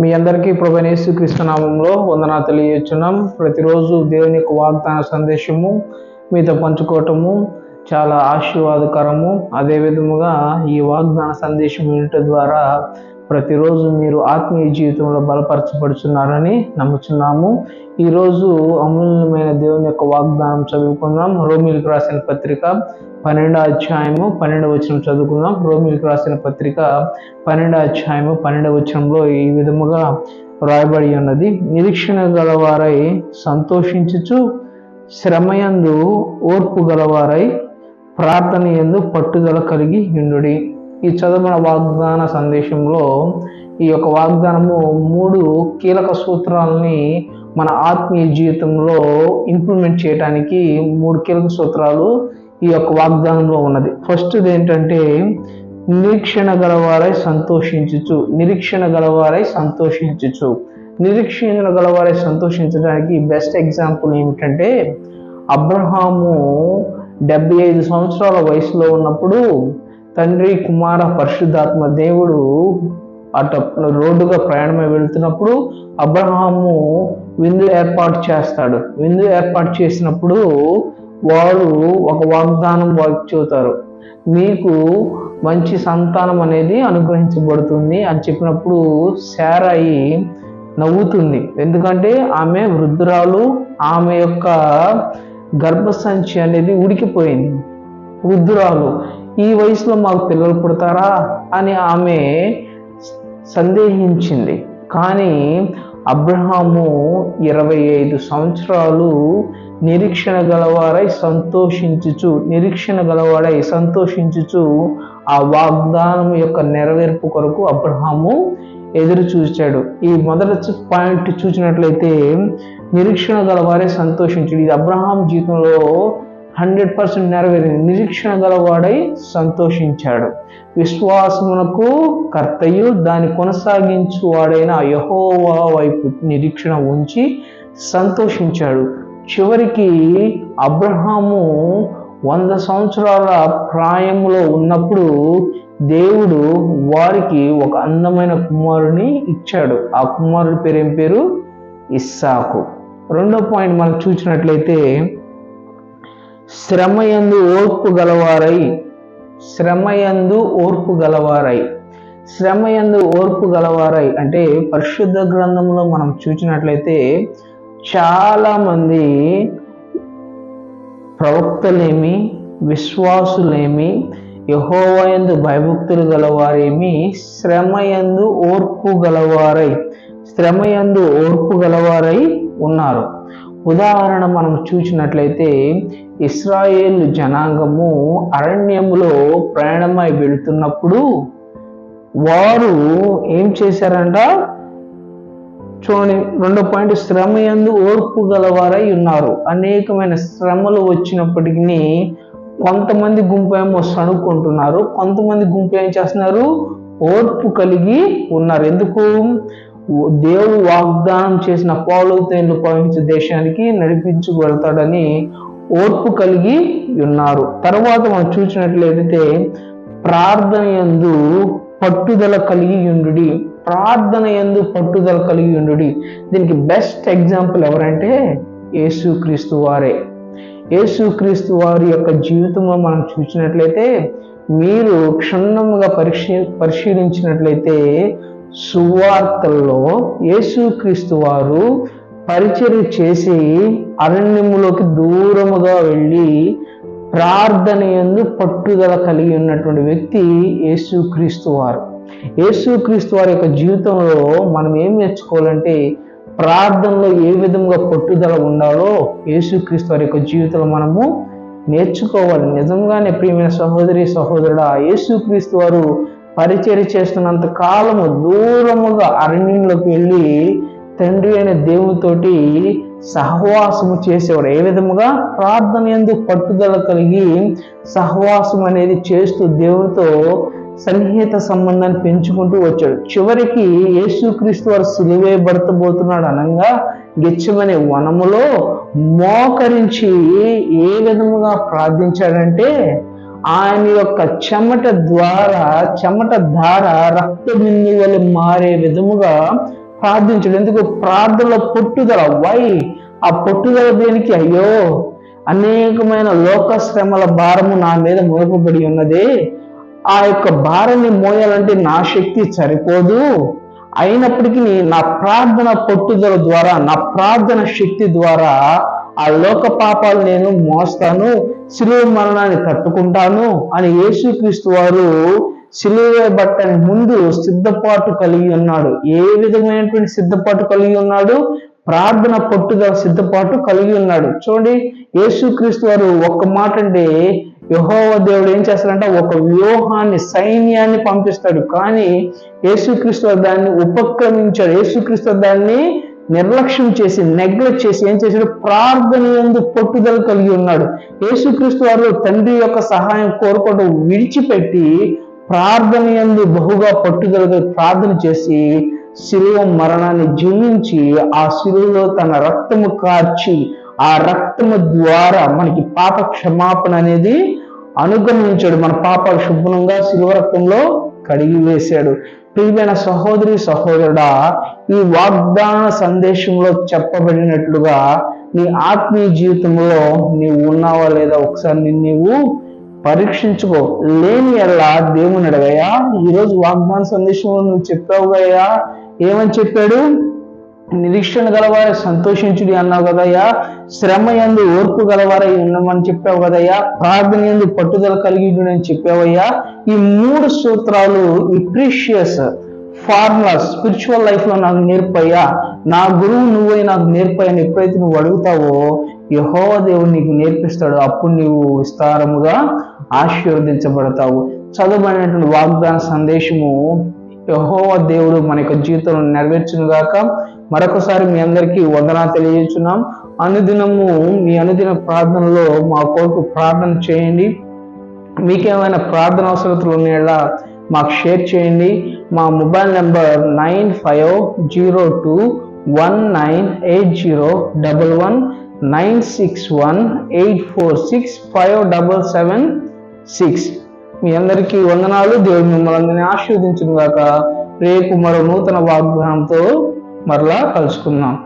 మీ అందరికీ ప్రభనేసు కృష్ణనామంలో వందనా తెలియచున్నాం ప్రతిరోజు దేవుని యొక్క వాగ్దాన సందేశము మీతో పంచుకోవటము చాలా ఆశీర్వాదకరము. అదే విధముగా ఈ వాగ్దాన సందేశం వినటం ద్వారా ప్రతిరోజు మీరు ఆత్మీయ జీవితంలో బలపరచబడుచున్నారని నమ్ముచున్నాము. ఈరోజు అమూల్యమైన దేవుని యొక్క వాగ్దానం చదువుకుందాం. రోమిల్కి రాసిన పత్రిక పన్నెండో అధ్యాయము పన్నెండవ వచనం చదువుకుందాం. రోమిల్కి రాసిన పత్రిక పన్నెండో అధ్యాయము పన్నెండవ వచనంలో ఈ విధముగా వ్రాయబడి ఉన్నది. నిరీక్షణ గలవారై సంతోషించుచు శ్రమయందు ఓర్పు గలవారై ప్రార్థన ఎందు పట్టుదల కలిగి ఉండుడి. ఈ చదువున వాగ్దాన సందేశంలో ఈ యొక్క వాగ్దానము మూడు కీలక సూత్రాలని మన ఆత్మీయ జీవితంలో ఇంప్లిమెంట్ చేయడానికి మూడు కీలక సూత్రాలు ఈ యొక్క వాగ్దానంలో ఉన్నది. ఫస్ట్ ఏంటంటే నిరీక్షణ గలవారై సంతోషించుచు నిరీక్షణ గలవారై సంతోషించుచు. నిరీక్షణ గలవారై సంతోషించడానికి బెస్ట్ ఎగ్జాంపుల్ ఏమిటంటే అబ్రహాము డెబ్బై ఐదు సంవత్సరాల వయసులో ఉన్నప్పుడు తండ్రి కుమార పరిశుద్ధాత్మ దేవుడు అట రోడ్డుగా ప్రయాణమై వెళ్తున్నప్పుడు అబ్రహాము విందు ఏర్పాటు చేస్తాడు. విందు ఏర్పాటు చేసినప్పుడు వారు ఒక వాగ్దానం వారికి చెబుతారు. మీకు మంచి సంతానం అనేది అనుగ్రహించబడుతుంది అని చెప్పినప్పుడు శారాయి నవ్వుతుంది. ఎందుకంటే ఆమె వృద్ధురాలు ఆమె యొక్క గర్భసంచి అనేది ఉడికిపోయింది. వృద్ధురాలు ఈ వయసులో మాకు పిల్లలు పుడతారా అని ఆమె సందేహించింది. కానీ అబ్రహాము ఇరవై ఐదు సంవత్సరాలు నిరీక్షణ గలవారై సంతోషించుచు నిరీక్షణ గలవాడై సంతోషించుచు ఆ వాగ్దానం యొక్క నెరవేర్పు కొరకు అబ్రహాము ఎదురు చూచాడు ఈ మొదటి పాయింట్ చూసినట్లయితే నిరీక్షణ గలవారే సంతోషించుడు. ఇది అబ్రహాం జీవితంలో హండ్రెడ్ పర్సెంట్ నెరవేరింది నిరీక్షణ గలవాడై సంతోషించాడు. విశ్వాసమునకు కర్తయు దాన్ని కొనసాగించు వాడైన యహోవా వైపు నిరీక్షణ ఉంచి సంతోషించాడు. చివరికి అబ్రహాము వంద సంవత్సరాల ప్రాయములో ఉన్నప్పుడు దేవుడు వారికి ఒక అందమైన కుమారుని ఇచ్చాడు. ఆ కుమారుడి పేరు ఏం పేరు? ఇస్సాకు. రెండో పాయింట్ మనం చూసినట్లయితే శ్రమయందు ఓర్పు గలవారై శ్రమయందు ఓర్పు గలవారై. శ్రమయందు ఓర్పు గలవారై అంటే పరిశుద్ధ గ్రంథంలో మనం చూసినట్లయితే చాలామంది ప్రవక్తలేమి విశ్వాసులేమి యహోవయందు భయభక్తులు గలవారేమి శ్రమయందు ఓర్పు గలవారై శ్రమయందు ఓర్పు గలవారై ఉన్నారు. ఉదాహరణ మనం చూసినట్లయితే ఇస్రాయేల్ జనాంగము అరణ్యములో ప్రయాణమై వెళుతున్నప్పుడు వారు ఏం చేశారంట? చూడండి రెండో పాయింట్ శ్రమ ఎందు ఓర్పు గలవారై ఉన్నారు. అనేకమైన శ్రమలు వచ్చినప్పటికీ కొంతమంది గుంపు ఏమో సణుక్కుంటున్నారు. కొంతమంది గుంపు ఏం చేస్తున్నారు? ఓర్పు కలిగి ఉన్నారు. ఎందుకు? దేవుడు వాగ్దానం చేసిన పాలు తేళ్ళు పవించే దేశానికి నడిపించు వెళ్తాడని ఓర్పు కలిగి ఉన్నారు. తర్వాత మనం చూసినట్లయితే ప్రార్థన ఎందు పట్టుదల కలిగి ఉండు ప్రార్థన ఎందు పట్టుదల కలిగి ఉండు దీనికి బెస్ట్ ఎగ్జాంపుల్ ఎవరంటే యేసుక్రీస్తు వారే. యేసుక్రీస్తు వారి యొక్క జీవితంలో మనం చూసినట్లయితే మీరు క్షుణ్ణంగా పరిశీ పరిశీలించినట్లయితే సువార్తల్లో యేసుక్రీస్తు వారు పరిచయం చేసి అరణ్యములోకి దూరముగా వెళ్ళి ప్రార్థన ఎందు పట్టుదల కలిగి ఉన్నటువంటి వ్యక్తి యేసుక్రీస్తు వారు. యేసుక్రీస్తు వారి యొక్క జీవితంలో మనం ఏం నేర్చుకోవాలంటే ప్రార్థనలో ఏ విధంగా పట్టుదల ఉండాలో యేసుక్రీస్తు వారి యొక్క జీవితంలో మనము నేర్చుకోవాలి. నిజంగానే ప్రియమైన సహోదరి సహోదరుడా యేసుక్రీస్తు వారు పరిచర్య చేస్తున్నంత కాలము దూరముగా అరణ్యంలోకి వెళ్ళి తండ్రి అయిన దేవునితోటి సహవాసము చేసేవాడు. ఏ విధముగా? ప్రార్థన ఎందుకు పట్టుదల కలిగి సహవాసం అనేది చేస్తూ దేవునితో సన్నిహిత సంబంధాన్ని పెంచుకుంటూ వచ్చాడు. చివరికి యేసుక్రీస్తు వారు సిలువేయబడతబోతున్నాడు అనగా గెచ్చమనే వనములో మోకరించి ఏ విధముగా ప్రార్థించాడంటే ఆయన యొక్క చెమట ద్వారా చెమట ధార రక్త బిందువులు మారే విధముగా ప్రార్థించడం. ఎందుకు? ప్రార్థనలో పట్టుదల. వై? ఆ పట్టుదల దేనికి? అయ్యో! అనేకమైన లోక శ్రమల భారము నా మీద మోపబడి ఉన్నది. ఆ యొక్క భారాన్ని మోయాలంటే నా శక్తి సరిపోదు. అయినప్పటికీ నా ప్రార్థన పట్టుదల ద్వారా నా ప్రార్థన శక్తి ద్వారా ఆ లోక పాపాలు నేను మోస్తాను. శిలువ మరణాన్ని తట్టుకుంటాను అని యేసుక్రీస్తు వారు సిలువ బట్టని ముందు సిద్ధపాటు కలిగి ఉన్నాడు. ఏ విధమైనటువంటి సిద్ధపాటు కలిగి ఉన్నాడు? ప్రార్థన పట్టుదల సిద్ధపాటు కలిగి ఉన్నాడు. చూడండి యేసుక్రీస్తు వారు ఒక్క మాట అంటే యహోవ దేవుడు ఏం చేస్తాడంటే? ఒక వ్యూహాన్ని సైన్యాన్ని పంపిస్తాడు. కానీ యేసుక్రీస్తు దాన్ని ఉపక్రమించాడు. యేసుక్రీస్తు దాన్ని నిర్లక్ష్యం చేసి నెగ్లెక్ట్ చేసి ఏం చేశాడు? ప్రార్థన ఎందు పట్టుదల కలిగి ఉన్నాడు. యేసుక్రీస్తు వారు తండ్రి యొక్క సహాయం కోరుకోవడం విడిచిపెట్టి ప్రార్థన ఎందు బహుగా పట్టుదలగా ప్రార్థన చేసి శిలువ మరణాన్ని జీవించి ఆ శిలువలో తన రక్తము కార్చి ఆ రక్తము ద్వారా మనకి పాప క్షమాపణ అనేది అనుగమించాడు మన పాపాలు శుభ్రంగా శిలువ రక్తంలో కడిగి వేశాడు. ప్రియమైన సహోదరి సహోదరుడా ఈ వాగ్దాన సందేశంలో చెప్పబడినట్లుగా నీ ఆత్మీయ జీవితంలో నీవు ఉన్నావా లేదా ఒకసారి నిన్ను నీవు పరీక్షించుకో. లేని ఎలా దేవుని అడగయ్యా ఈరోజు వాగ్దాన సందేశంలో నువ్వు చెప్పావుగయ్యా ఏమని చెప్పాడు? నిరీక్షణ గలవారి సంతోషించుడి అన్నావు కదయ్యా. శ్రమ ఎందు ఓర్పు గలవారై ఉండమని చెప్పావు కదయ్యా. ప్రార్థన ఎందు పట్టుదల కలిగి అని చెప్పావయ్యా. ఈ మూడు సూత్రాలు ఈ ప్రీషియస్ ఫార్ములా స్పిరిచువల్ లైఫ్లో నాకు నేర్పయ్యా. నా గురువు నువ్వే నాకు నేర్పయ్యని ఎప్పుడైతే నువ్వు అడుగుతావో యహోవ దేవుడు నీకు నేర్పిస్తాడు. అప్పుడు నీవు విస్తారముగా ఆశీర్వదించబడతావు. చదువుబడినటువంటి వాగ్దాన సందేశము యహోవ దేవుడు మన యొక్క జీవితంలో నెరవేర్చును గాక మరొకసారి మీ అందరికీ వందనా తెలియజేస్తున్నాం. అనుదినము మీ అనుదిన ప్రార్థనలో మా కొరకు ప్రార్థన చేయండి. మీకేమైనా ప్రార్థన అవసరతలు ఉన్నాయా మాకు షేర్ చేయండి. మా mobile number nine five zero two one nine eight zero double one nine six one eight four six five double seven six. మీ అందరికీ వందనాలు. దేవుడు మిమ్మల్ని అందరినీ ఆశీర్వదించును రేపు మరో నూతన వాగ్దానంతో మరలా కలుసుకుందాం.